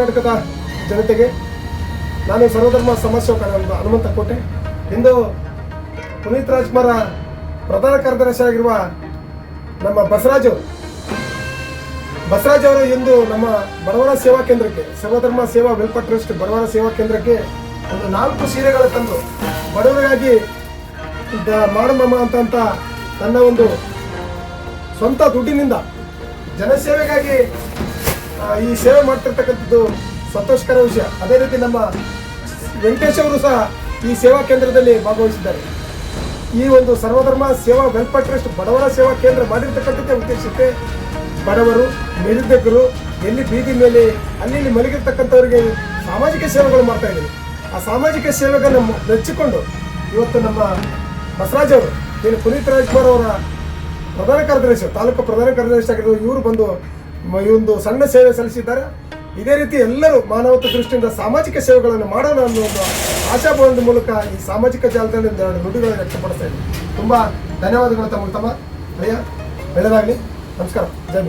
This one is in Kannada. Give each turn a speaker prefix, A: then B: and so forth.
A: ಕರ್ನಾಟಕದ ಜನತೆಗೆ ನಾನು ಸರ್ವಧರ್ಮ ಸಮಸ್ಯೆ ಹನುಮಂತ ಕೋಟೆ. ಇಂದು ಪುನೀತ್ ರಾಜ್ಕುಮಾರ ಪ್ರಧಾನ ಕಾರ್ಯದರ್ಶಿಯಾಗಿರುವ ನಮ್ಮ ಬಸರಾಜ್ ಅವರು. ಬಸವರಾಜ್ ಅವರು ಇಂದು ನಮ್ಮ ಬಡವರ ಸೇವಾ ಕೇಂದ್ರಕ್ಕೆ, ಸರ್ವಧರ್ಮ ಸೇವಾ ವೆಲ್ಫೇರ್ ಟ್ರಸ್ಟ್ ಬಡವರ ಸೇವಾ ಕೇಂದ್ರಕ್ಕೆ ಒಂದು ನಾಲ್ಕು ಸೀರೆಗಳ ತಂದು ಬಡವರಿಗಾಗಿ ಮಾಡಮ್ಮ ಅಂತ ತನ್ನ ಒಂದು ಸ್ವಂತ ದುಡ್ಡಿನಿಂದ ಜನಸೇವೆಗಾಗಿ ಈ ಸೇವೆ ಮಾಡ್ತಿರ್ತಕ್ಕಂಥದ್ದು ಸಂತೋಷಕರ ವಿಷಯ. ಅದೇ ರೀತಿ ನಮ್ಮ ವೆಂಕಟೇಶ್ ಅವರು ಸಹ ಈ ಸೇವಾ ಕೇಂದ್ರದಲ್ಲಿ ಭಾಗವಹಿಸಿದ್ದಾರೆ. ಈ ಒಂದು ಸರ್ವಧರ್ಮ ಸೇವಾ ವೆಲ್ಫೇರ್ ಟ್ರಸ್ಟ್ ಬಡವರ ಸೇವಾ ಕೇಂದ್ರ ಮಾಡಿರ್ತಕ್ಕಂಥದ್ದೇ ಉದ್ದೇಶಕ್ಕೆ ಬಡವರು, ನಿರುದ್ಯೋಗರು, ಎಲ್ಲಿ ಬೀದಿ ಮೇಲೆ, ಅಲ್ಲಿ ಮಲಗಿರ್ತಕ್ಕಂಥವ್ರಿಗೆ ಸಾಮಾಜಿಕ ಸೇವೆಗಳು ಮಾಡ್ತಾ ಇದ್ದೀವಿ ಆ ಸಾಮಾಜಿಕ ಸೇವೆಗಳನ್ನ ಮೆಚ್ಚಿಕೊಂಡು ಇವತ್ತು ನಮ್ಮ ಬಸವರಾಜ್ ಅವರು, ಏನು ಪುನೀತ್ ರಾಜ್ಕುಮಾರ್ ಅವರ ಪ್ರಧಾನ ಕಾರ್ಯದರ್ಶಿ, ತಾಲೂಕು ಪ್ರಧಾನ ಕಾರ್ಯದರ್ಶಿ ಆಗಿರೋ ಇವರು ಬಂದು ಈ ಒಂದು ಸಣ್ಣ ಸೇವೆ ಸಲ್ಲಿಸಿದ್ದಾರೆ. ಇದೇ ರೀತಿ ಎಲ್ಲರೂ ಮಾನವತ ದೃಷ್ಟಿಯಿಂದ ಸಾಮಾಜಿಕ ಸೇವೆಗಳನ್ನು ಮಾಡೋಣ ಅನ್ನೋ ಒಂದು ಆಶಾಭಾವನದ ಮೂಲಕ ಈ ಸಾಮಾಜಿಕ ಜಾಲತಾಣದಿಂದ ಎರಡು ನುಡಿಗಳನ್ನು ವ್ಯಕ್ತಪಡಿಸ್ತಾ ಇದ್ದೀನಿ. ತುಂಬ ಧನ್ಯವಾದಗಳು ತಮ್ಮ ತಮ್ಮ. ಅಯ್ಯ ಬೆಳೆದಾಗಲಿ ನಮಸ್ಕಾರ. ಜೈ